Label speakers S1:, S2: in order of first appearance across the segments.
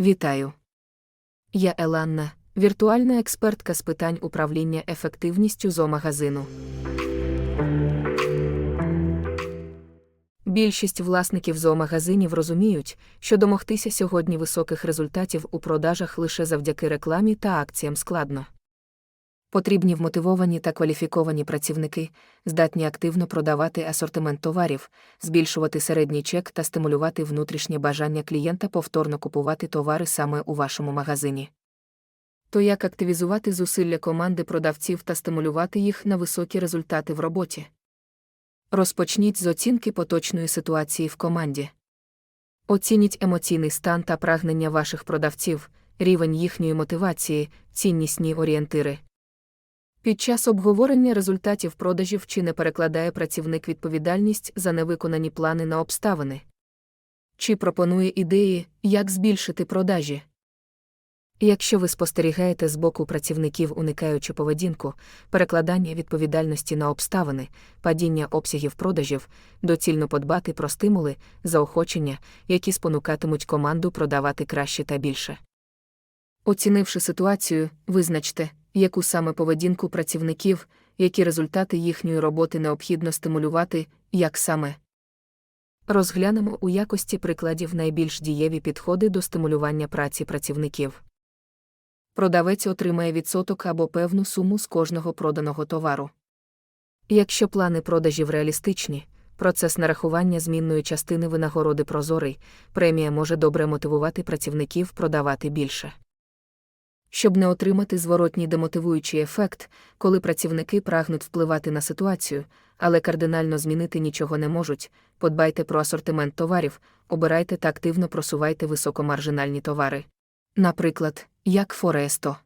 S1: Вітаю! Я Еланна, віртуальна експертка з питань управління ефективністю зоомагазину. Більшість власників зоомагазинів розуміють, що домогтися сьогодні високих результатів у продажах лише завдяки рекламі та акціям складно. Потрібні вмотивовані та кваліфіковані працівники, здатні активно продавати асортимент товарів, збільшувати середній чек та стимулювати внутрішнє бажання клієнта повторно купувати товари саме у вашому магазині. То як активізувати зусилля команди продавців та стимулювати їх на високі результати в роботі? Розпочніть з оцінки поточної ситуації в команді. Оцініть емоційний стан та прагнення ваших продавців, рівень їхньої мотивації, ціннісні орієнтири. Під час обговорення результатів продажів чи не перекладає працівник відповідальність за невиконані плани на обставини? Чи пропонує ідеї, як збільшити продажі? Якщо ви спостерігаєте з боку працівників, уникаючи поведінку, перекладання відповідальності на обставини, падіння обсягів продажів, доцільно подбати про стимули, заохочення, які спонукатимуть команду продавати краще та більше. Оцінивши ситуацію, визначте, яку саме поведінку працівників, які результати їхньої роботи необхідно стимулювати, як саме. Розглянемо у якості прикладів найбільш дієві підходи до стимулювання праці працівників. Продавець отримає відсоток або певну суму з кожного проданого товару. Якщо плани продажів реалістичні, процес нарахування змінної частини винагороди прозорий, премія може добре мотивувати працівників продавати більше. Щоб не отримати зворотній демотивуючий ефект, коли працівники прагнуть впливати на ситуацію, але кардинально змінити нічого не можуть, подбайте про асортимент товарів, обирайте та активно просувайте високомаржинальні товари. Наприклад, як Форесто.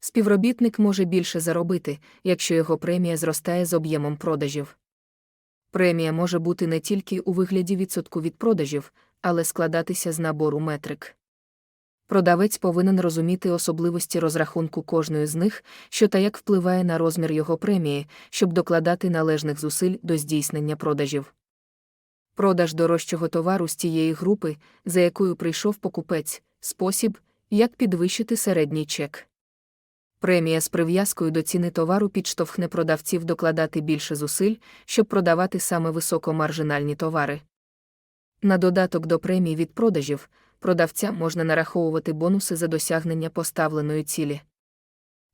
S1: Співробітник може більше заробити, якщо його премія зростає з об'ємом продажів. Премія може бути не тільки у вигляді відсотку від продажів, але складатися з набору метрик. Продавець повинен розуміти особливості розрахунку кожної з них, що та як впливає на розмір його премії, щоб докладати належних зусиль до здійснення продажів. Продаж дорожчого товару з тієї групи, за якою прийшов покупець, спосіб, як підвищити середній чек. Премія з прив'язкою до ціни товару підштовхне продавців докладати більше зусиль, щоб продавати саме високомаржинальні товари. На додаток до премії від продажів продавцям можна нараховувати бонуси за досягнення поставленої цілі.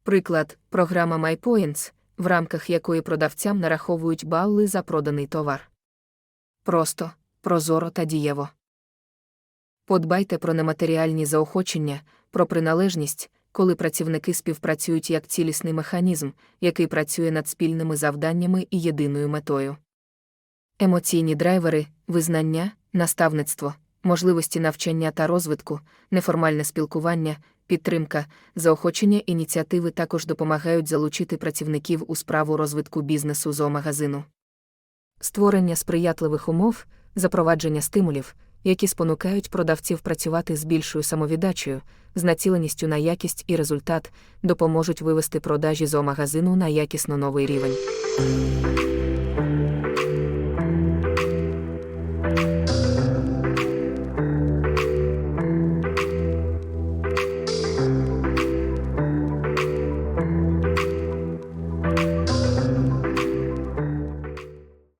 S1: Приклад, програма MyPoints, в рамках якої продавцям нараховують бали за проданий товар. Просто, прозоро та дієво. Подбайте про нематеріальні заохочення, про приналежність, коли працівники співпрацюють як цілісний механізм, який працює над спільними завданнями і єдиною метою. Емоційні драйвери, визнання, наставництво, можливості навчання та розвитку, неформальне спілкування, підтримка, заохочення ініціативи також допомагають залучити працівників у справу розвитку бізнесу зоомагазину. Створення сприятливих умов, запровадження стимулів, які спонукають продавців працювати з більшою самовіддачею, з націленістю на якість і результат, допоможуть вивести продажі зоомагазину на якісно новий рівень.